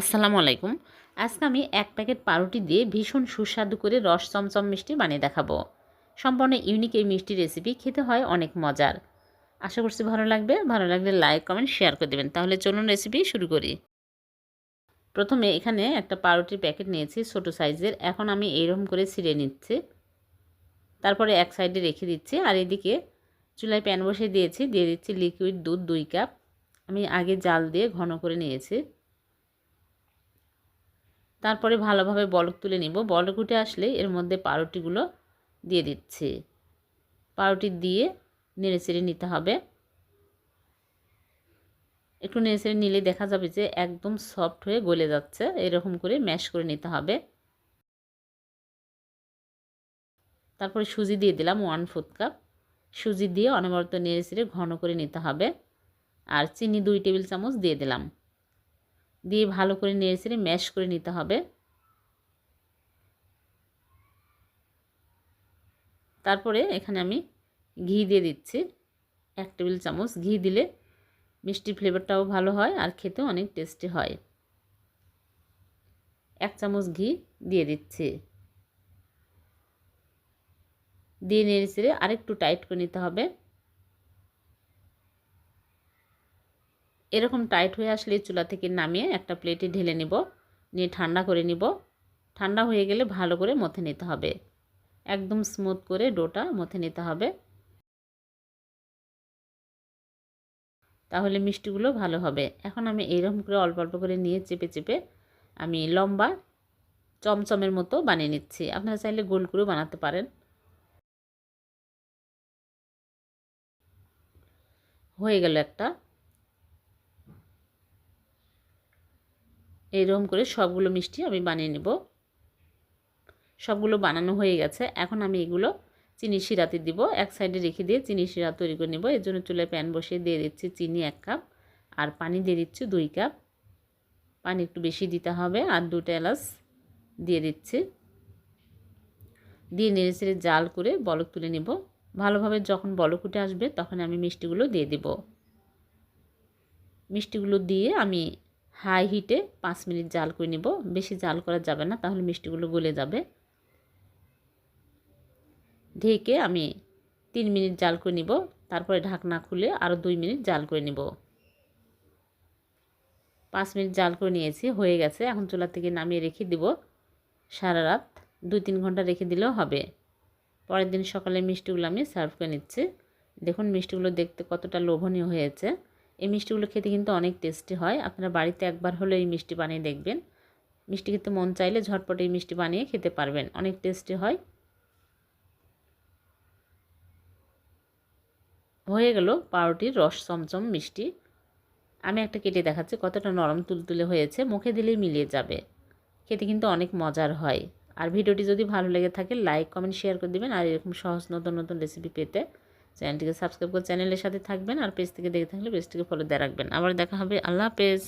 আসসালামু আলাইকুম। আজকে আমি এক প্যাকেট পাউরুটি দিয়ে ভীষণ সুস্বাদু করে রস চমচম মিষ্টি বানিয়ে দেখাবো। সম্পূর্ণ ইউনিক এই মিষ্টি রেসিপি খেতে হয় অনেক মজার। আশা করছি ভালো লাগবে। ভালো লাগলে লাইক কমেন্ট শেয়ার করে দেবেন। তাহলে চলুন রেসিপি শুরু করি। প্রথমে এখানে একটা পাউরুটির প্যাকেট নিয়েছি ছোটো সাইজের। এখন আমি এইরকম করে ছিঁড়ে নিচ্ছি। তারপরে এক সাইডে রেখে দিচ্ছি। আর এদিকে চুলায় প্যান বসে দিয়েছি। দিয়ে দিচ্ছি লিকুইড দুধ দুই কাপ আমি আগে জাল দিয়ে ঘন করে নিয়েছি। তারপরে ভালোভাবে বলক তুলে নিব। বলক উঠে আসলে এর মধ্যে পাউরুটিগুলো দিয়ে দিচ্ছি। পাউরুটি দিয়ে নেড়ে চেড়ে নিতে হবে। একটু নেড়ে চেড়ে নিলে দেখা যাবে যে একদম সফট হয়ে গলে যাচ্ছে। এরকম করে ম্যাশ করে নিতে হবে। তারপরে সুজি দিয়ে দিলাম ওয়ান ফোর্থ কাপ। সুজি দিয়ে অনবরত নেড়ে চেড়ে ঘন করে নিতে হবে। আর চিনি দুই টেবিল চামচ দিয়ে দিলাম। দিয়ে ভালো করে নেড়ে চেড়ে ম্যাশ করে নিতে হবে। তারপরে এখানে আমি ঘি দিয়ে দিচ্ছি। এক টেবিল চামচ ঘি দিলে মিষ্টি ফ্লেভারটাও ভালো হয় আর খেতেও অনেক টেস্টি হয়। এক চামচ ঘি দিয়ে দিচ্ছি। দিয়ে নেড়ে চেড়ে আরেকটু টাইট করে নিতে হবে। এরকম টাইট হয়ে আসলে চুলা থেকে নামিয়ে একটা প্লেটে ঢেলে নিব, নিয়ে ঠান্ডা করে নিব। ঠান্ডা হয়ে গেলে ভালো করে মথে নিতে হবে। একদম স্মুথ করে ডোটা মথে নিতে হবে। তাহলে মিষ্টিগুলো ভালো হবে। এখন আমি এইরকম করে অল্প অল্প করে নিয়ে চেপে চেপে আমি লম্বা চমচমের মতো বানিয়ে নিচ্ছি। আপনারা চাইলে গোল করেও বানাতে পারেন। হয়ে গেল একটা এইরকম করে সবগুলো মিষ্টি আমি বানিয়ে নেব। সবগুলো বানানো হয়ে গেছে। এখন আমি এগুলো চিনি শিরাতে দিব। এক সাইডে রেখে দিয়ে চিনি শিরা তৈরি করে নেব। এর জন্য চুলায় প্যান বসিয়ে দিয়ে দিচ্ছি চিনি এক কাপ আর পানি দিয়ে দিচ্ছি দুই কাপ। পানি একটু বেশি দিতে হবে আর দুটো এলাচ দিয়ে দিচ্ছি। দিয়ে নেড়ে চেড়ে জাল করে বলক তুলে নেব। ভালোভাবে যখন বলক উঠে আসবে তখন আমি মিষ্টিগুলো দিয়ে দিব। মিষ্টিগুলো দিয়ে আমি হাই হিটে পাঁচ মিনিট জাল করে নিব। বেশি জাল করা যাবে না, তাহলে মিষ্টিগুলো গলে যাবে। ঢেকে আমি তিন মিনিট জাল করে নিব, তারপরে ঢাকনা খুলে আরও দুই মিনিট জাল করে নিব। পাঁচ মিনিট জাল করে নিয়েছি, হয়ে গেছে। এখন চুলা থেকে নামিয়ে রেখে দিব। সারা রাত দুই তিন ঘণ্টা রেখে দিলেও হবে। পরের দিন সকালে মিষ্টিগুলো আমি সার্ভ করে নিচ্ছি। দেখুন মিষ্টিগুলো দেখতে কতটা লোভনীয় হয়েছে। এই মিষ্টিগুলো খেতে কিন্তু অনেক টেস্টি হয়। আপনারা বাড়িতে একবার হলে এই মিষ্টি বানিয়ে দেখবেন। মিষ্টি খেতে মন চাইলে ঝটপট এই মিষ্টি বানিয়ে খেতে পারবেন। অনেক টেস্টি হয়। হয়ে গেল পাউরুটির রস চমচম মিষ্টি। আমি একটা কেটে দেখাচ্ছি, কতটা নরম তুলতুলে হয়েছে। মুখে দিলেই মিলিয়ে যাবে। খেতে কিন্তু অনেক মজার হয়। আর ভিডিওটি যদি ভালো লেগে থাকে, লাইক, কমেন্ট, শেয়ার করে দেবেন। আর এরকম সহজ নতুন নতুন রেসিপি পেতে চ্যানেলটিকে সাবস্ক্রাইব করে চ্যানেলের সাথে থাকবেন আর পেজ থেকে দেখে থাকলে পেজটিকে ফলো দিয়ে রাখবেন। আবার দেখা হবে। আল্লাহ হাফেজ।